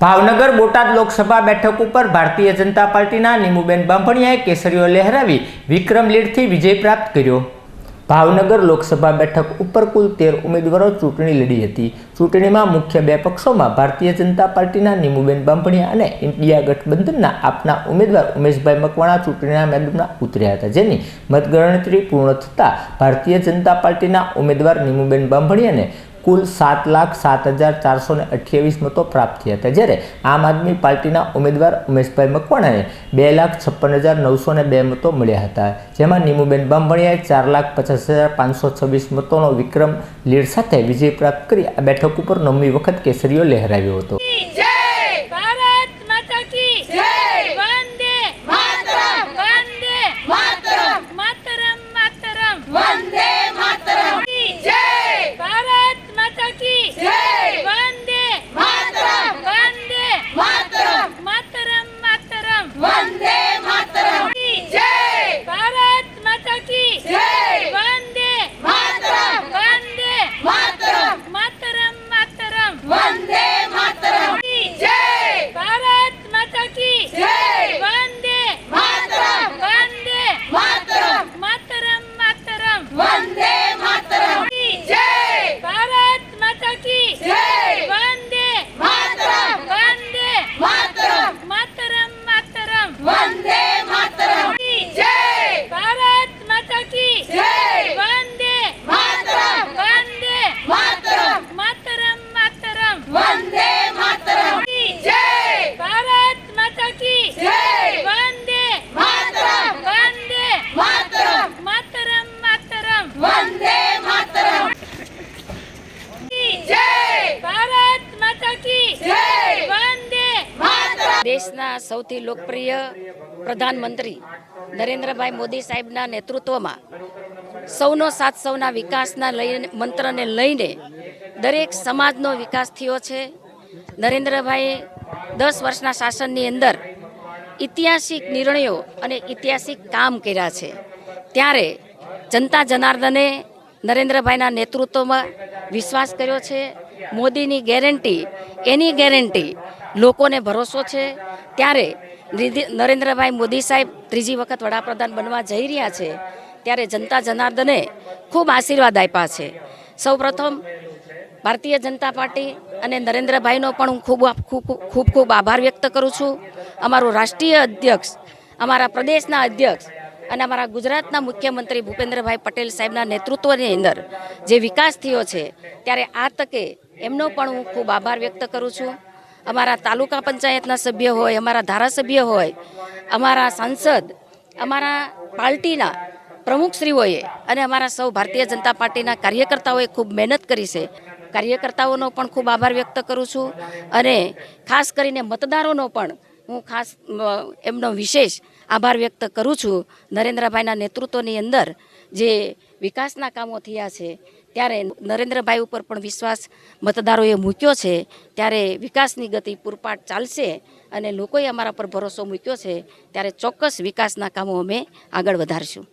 ભાવનગર બોટાદ લોકસભા બેઠક ઉપર ભારતીય જનતા પાર્ટીના નીમુબેન બાંભણિયાએ કેસરીઓ લહેરાવી વિક્રમ લીડથી વિજય પ્રાપ્ત કર્યો. ભાવનગર લોકસભા બેઠક ઉપર કુલ તેર ઉમેદવારો ચૂંટણી લડી હતી. ચૂંટણીમાં મુખ્ય બે પક્ષોમાં ભારતીય જનતા પાર્ટીના નીમુબેન બાંભણિયા અને ઇન્ડિયા ગઠબંધનના આપના ઉમેદવાર ઉમેશભાઈ મકવાણા ચૂંટણીના મેદાનમાં ઉતર્યા હતા. જેની મતગણતરી પૂર્ણ થતાં ભારતીય જનતા પાર્ટીના ઉમેદવાર નીમુબેન બાંભણિયાને કુલ સાત લાખ સાત હજાર ચારસો ને અઠ્યાવીસ મતો પ્રાપ્ત થયા હતા. જ્યારે આમ આદમી પાર્ટીના ઉમેદવાર ઉમેશભાઈ મકવાણાને બે લાખ છપ્પન હજાર નવસો ને બે મતો મળ્યા હતા. જેમાં નીમુબેન બાંભણિયાએ ચાર લાખ પચાસ હજાર પાંચસો છવ્વીસ મતોનો વિક્રમ લીડ સાથે વિજય પ્રાપ્ત કરી આ બેઠક ઉપર નવમી વખત કેસરીઓ લહેરાવ્યો હતો. One. દેશના સૌથી લોકપ્રિય પ્રધાનમંત્રી નરેન્દ્રભાઈ મોદી સાહેબના નેતૃત્વમાં સૌનો સાથ, સૌના વિકાસના લઈને મંત્રને લઈને દરેક સમાજનો વિકાસ થયો છે. નરેન્દ્રભાઈએ દસ વર્ષના શાસનની અંદર ઐતિહાસિક નિર્ણયો અને ઐતિહાસિક કામ કર્યા છે. ત્યારે જનતા જનાર્દને નરેન્દ્રભાઈના નેતૃત્વમાં વિશ્વાસ કર્યો છે. મોદીની ગેરંટી, એની ગેરંટી લોકોને ભરોસો છે. ત્યારે નરેન્દ્રભાઈ મોદી સાહેબ ત્રીજી વખત વડાપ્રધાન બનવા જઈ રહ્યા છે. ત્યારે જનતા જનાર્દને ખૂબ આશીર્વાદ આપ્યા છે. સૌપ્રથમ ભારતીય જનતા પાર્ટી અને નરેન્દ્રભાઈનો પણ હું ખૂબ ખૂબ ખૂબ ખૂબ આભાર વ્યક્ત કરું છું. અમારું રાષ્ટ્રીય અધ્યક્ષ, અમારા પ્રદેશના અધ્યક્ષ અને અમારા ગુજરાતના મુખ્યમંત્રી ભૂપેન્દ્રભાઈ પટેલ સાહેબના નેતૃત્વની અંદર જે વિકાસ થયો છે, ત્યારે આ તકે એમનો પણ હું ખૂબ આભાર વ્યક્ત કરું છું. અમારા તાલુકા પંચાયતના સભ્ય હોય, અમારા ધારાસભ્ય હોય, અમારા સાંસદ, અમારા પાર્ટીના પ્રમુખશ્રીઓએ અને અમારા સૌ ભારતીય જનતા પાર્ટીના કાર્યકર્તાઓએ ખૂબ મહેનત કરી છે. કાર્યકર્તાઓનો પણ ખૂબ આભાર વ્યક્ત કરું છું અને ખાસ કરીને મતદારોનો પણ હું ખાસ એમનો વિશેષ આભાર વ્યક્ત કરું છું. નરેન્દ્રભાઈના નેતૃત્વની અંદર જે વિકાસના કામો થયા છે, ત્યારે નરેન્દ્રભાઈ ઉપર પણ વિશ્વાસ મતદારોએ મૂક્યો છે. ત્યારે વિકાસની ગતિ પૂરપાટ ચાલશે અને લોકોએ અમારા પર ભરોસો મૂક્યો છે. ત્યારે ચોક્કસ વિકાસના કામો અમે આગળ વધારશું.